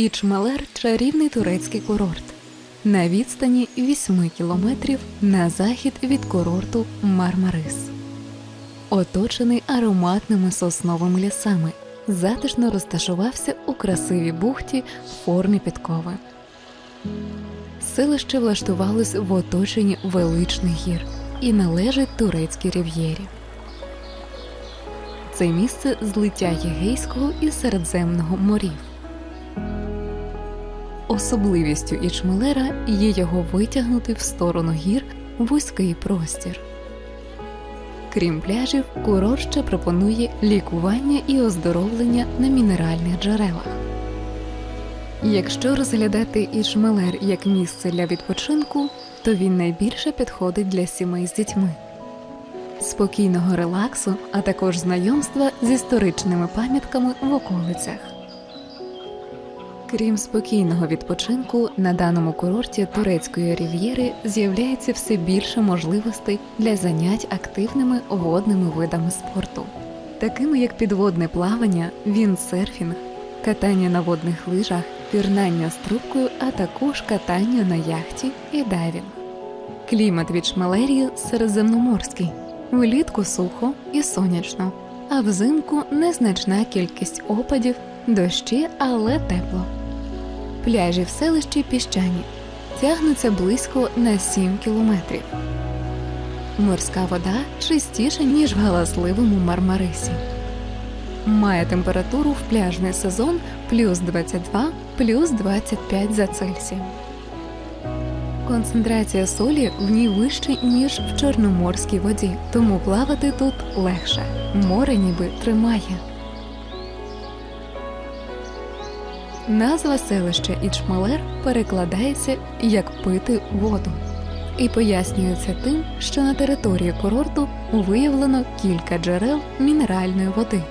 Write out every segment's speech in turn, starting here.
Ічмалер чарівний турецький курорт на відстані 8 кілометрів на захід від курорту Мармарис. Оточений ароматними сосновими лісами, затишно розташувався у красивій бухті в формі підкови. Селище влаштувалось в оточенні величних гір і належить турецькій рів'єрі. Це місце злиття Єгейського і Середземного морів. Особливістю Ічмелера є його витягнутий в сторону гір вузький простір. Крім пляжів, курорт ще пропонує лікування і оздоровлення на мінеральних джерелах. Якщо розглядати Ічмелер як місце для відпочинку, то він найбільше підходить для сімей з дітьми, спокійного релаксу, а також знайомства з історичними пам'ятками в околицях. Крім спокійного відпочинку, на даному курорті турецької рів'єри з'являється все більше можливостей для занять активними водними видами спорту, такими як підводне плавання, віндсерфінг, катання на водних лижах, пірнання з трубкою, а також катання на яхті і дайвінг. Клімат від Шмалерії середземноморський, влітку сухо і сонячно, а взимку незначна кількість опадів, дощі, але тепло. Пляжі в селищі піщані тягнуться близько на 7 кілометрів. Морська вода чистіша, ніж в галасливому Мармарисі. Має температуру в пляжний сезон плюс 22, плюс 25 за Цельсієм. Концентрація солі в ній вища, ніж в чорноморській воді, тому плавати тут легше. Море ніби тримає. Назва селища Ічмалер перекладається як пити воду і пояснюється тим, що на території курорту виявлено кілька джерел мінеральної води.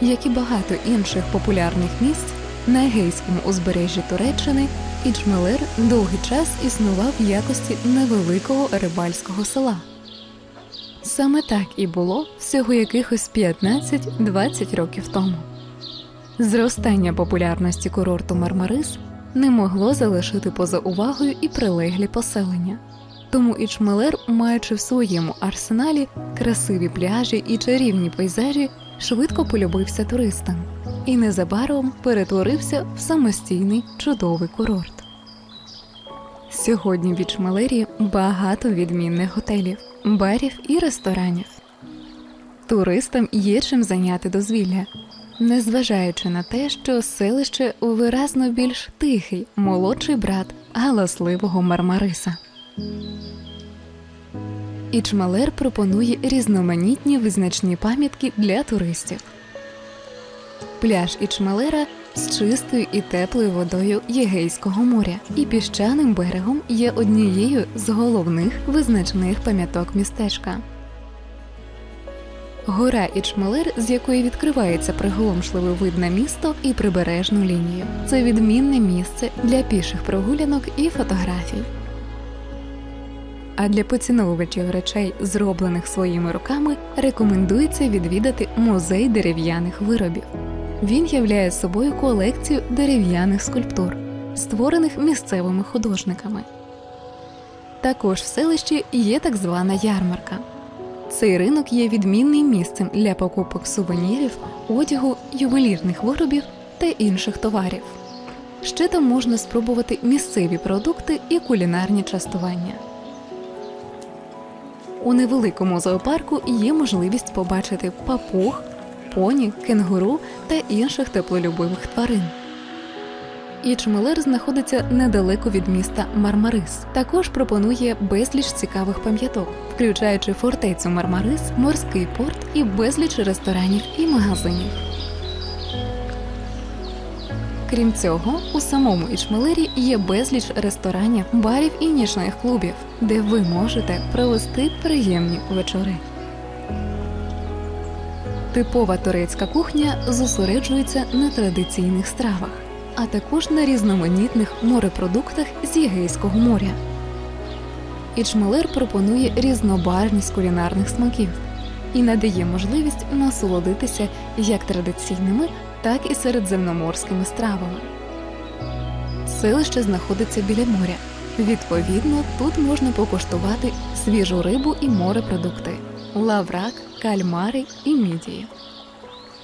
Як і багато інших популярних місць на Егейському узбережжі Туреччини Іджмелер довгий час існував в якості невеликого рибальського села. Саме так і було всього якихось 15-20 років тому. Зростання популярності курорту Мармарис не могло залишити поза увагою і прилеглі поселення. Тому Ічмелер, маючи в своєму арсеналі красиві пляжі і чарівні пейзажі, швидко полюбився туристам і незабаром перетворився в самостійний чудовий курорт. Сьогодні в Ічмелері багато відмінних готелів, барів і ресторанів. Туристам є чим зайняти дозвілля, незважаючи на те, що селище виразно більш тихий, молодший брат галасливого Мармариса. Ічмалер пропонує різноманітні визначні пам'ятки для туристів. Пляж Ічмалера з чистою і теплою водою Єгейського моря і піщаним берегом є однією з головних визначних пам'яток містечка. Гора Ічмалер, з якої відкривається приголомшливий вид на місто і прибережну лінію. Це відмінне місце для піших прогулянок і фотографій. А для поціновувачів речей, зроблених своїми руками, рекомендується відвідати музей дерев'яних виробів. Він являє собою колекцію дерев'яних скульптур, створених місцевими художниками. Також в селищі є так звана ярмарка. Цей ринок є відмінним місцем для покупок сувенірів, одягу, ювелірних виробів та інших товарів. Ще там можна спробувати місцеві продукти і кулінарні частування. У невеликому зоопарку є можливість побачити папуг, поні, кенгуру та інших теплолюбивих тварин. Ічмелер знаходиться недалеко від міста Мармарис. Також пропонує безліч цікавих пам'яток, включаючи фортецю Мармарис, морський порт і безліч ресторанів і магазинів. Крім цього, у самому Ічмелері є безліч ресторанів, барів і нічних клубів, де ви можете провести приємні вечори. Типова турецька кухня зосереджується на традиційних стравах, а також на різноманітних морепродуктах з Єгейського моря. Ічмелер пропонує різнобарвність кулінарних смаків і надає можливість насолодитися як традиційними, так і середземноморськими стравами. Селище знаходиться біля моря. Відповідно, тут можна покуштувати свіжу рибу і морепродукти, лаврак, кальмари і мідії.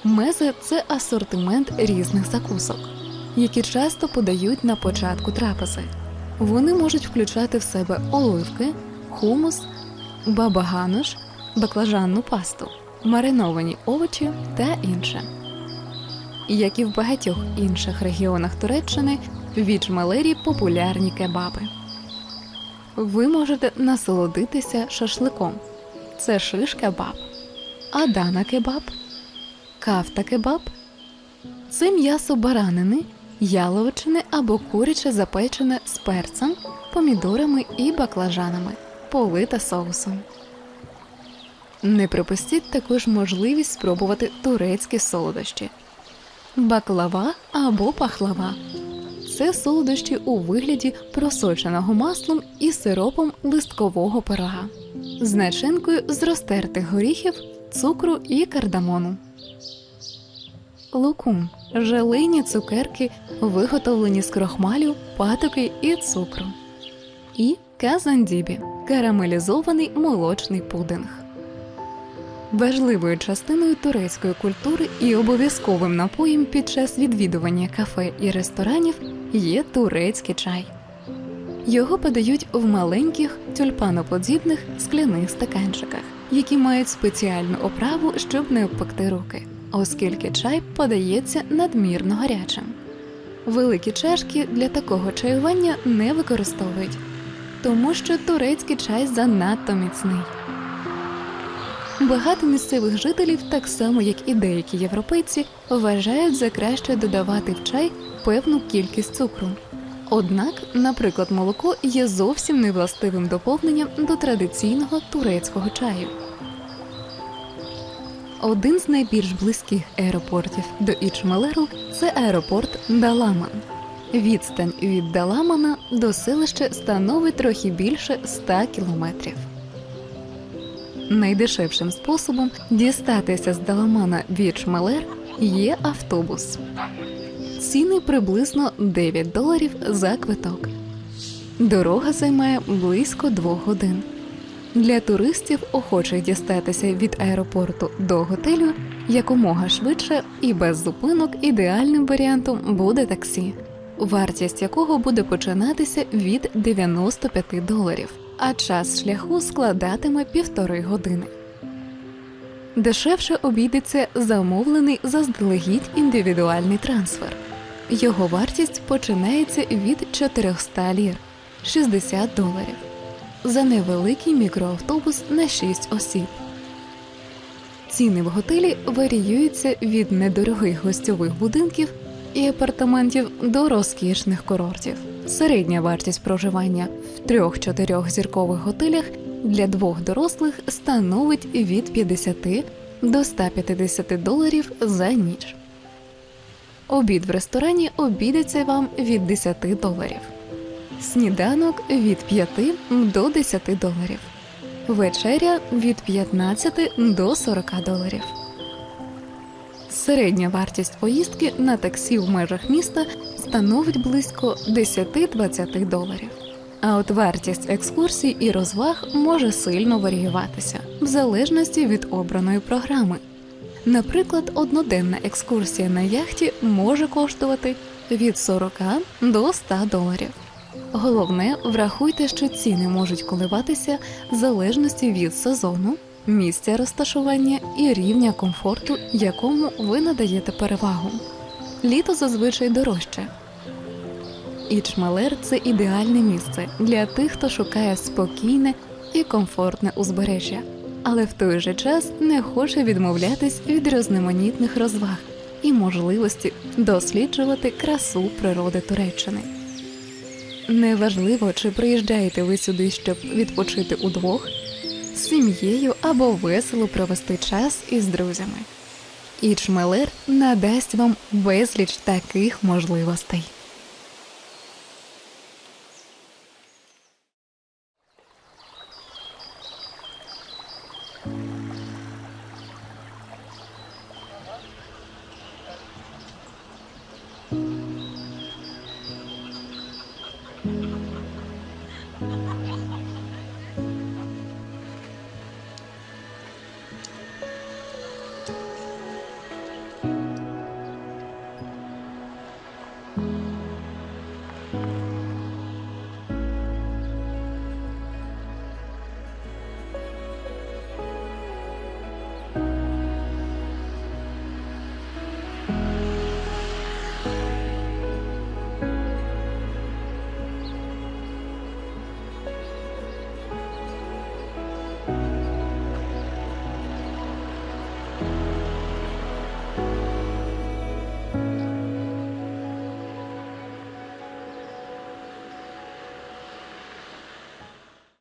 Мези це асортимент різних закусок, які часто подають на початку трапези. Вони можуть включати в себе оливки, хумус, бабагануш, баклажанну пасту, мариновані овочі та інше. Як і в багатьох інших регіонах Туреччини, в Вічмалері популярні кебаби. Ви можете насолодитися шашликом. Це шиш кебаб, адана кебаб, кафта кебаб. Це м'ясо баранини, яловичини або куряче запечене з перцем, помідорами і баклажанами, полите соусом. Не пропустіть також можливість спробувати турецькі солодощі баклава або пахлава. Це солодощі у вигляді просоченого маслом і сиропом листкового пирога, з начинкою з розтертих горіхів, цукру і кардамону. Лукум желейні цукерки, виготовлені з крохмалю, патоки і цукру. І казандібі карамелізований молочний пудинг. Важливою частиною турецької культури і обов'язковим напоєм під час відвідування кафе і ресторанів є турецький чай. Його подають в маленьких тюльпаноподібних скляних стаканчиках, які мають спеціальну оправу, щоб не обпекти руки, оскільки чай подається надмірно гарячим. Великі чашки для такого чаювання не використовують, тому що турецький чай занадто міцний. Багато місцевих жителів, так само як і деякі європейці, вважають за краще додавати в чай певну кількість цукру. Однак, наприклад, молоко є зовсім невластивим доповненням до традиційного турецького чаю. Один з найбільш близьких аеропортів до Ічмелеру це аеропорт Даламан. Відстань від Даламана до селища становить трохи більше 100 кілометрів. Найдешевшим способом дістатися з Даламана в Ічмелер є автобус. Ціни приблизно 9 доларів за квиток. Дорога займає близько двох годин. Для туристів, охочих дістатися від аеропорту до готелю якомога швидше і без зупинок ідеальним варіантом буде таксі, вартість якого буде починатися від 95 доларів, а час шляху складатиме півтори години. Дешевше обійдеться замовлений заздалегідь індивідуальний трансфер. Його вартість починається від 400 лір 60 доларів за невеликий мікроавтобус на 6 осіб. Ціни в готелі варіюються від недорогих гостьових будинків і апартаментів до розкішних курортів. Середня вартість проживання в 3-4 зіркових готелях для двох дорослих становить від 50 до 150 доларів за ніч. Обід в ресторані обійдеться вам від 10 доларів, сніданок від 5 до 10 доларів, вечеря від 15 до 40 доларів. Середня вартість поїздки на таксі в межах міста становить близько 10-20 доларів. А от вартість екскурсій і розваг може сильно варіюватися в залежності від обраної програми. Наприклад, одноденна екскурсія на яхті може коштувати від 40 до 100 доларів. Головне, врахуйте, що ціни можуть коливатися в залежності від сезону, місця розташування і рівня комфорту, якому ви надаєте перевагу. Літо зазвичай дорожче. Ічмалер це ідеальне місце для тих, хто шукає спокійне і комфортне узбережжя, але в той же час не хоче відмовлятись від різноманітних розваг і можливості досліджувати красу природи Туреччини. Неважливо, чи приїжджаєте ви сюди, щоб відпочити удвох, з сім'єю або весело провести час із друзями. І чмелер надасть вам безліч таких можливостей.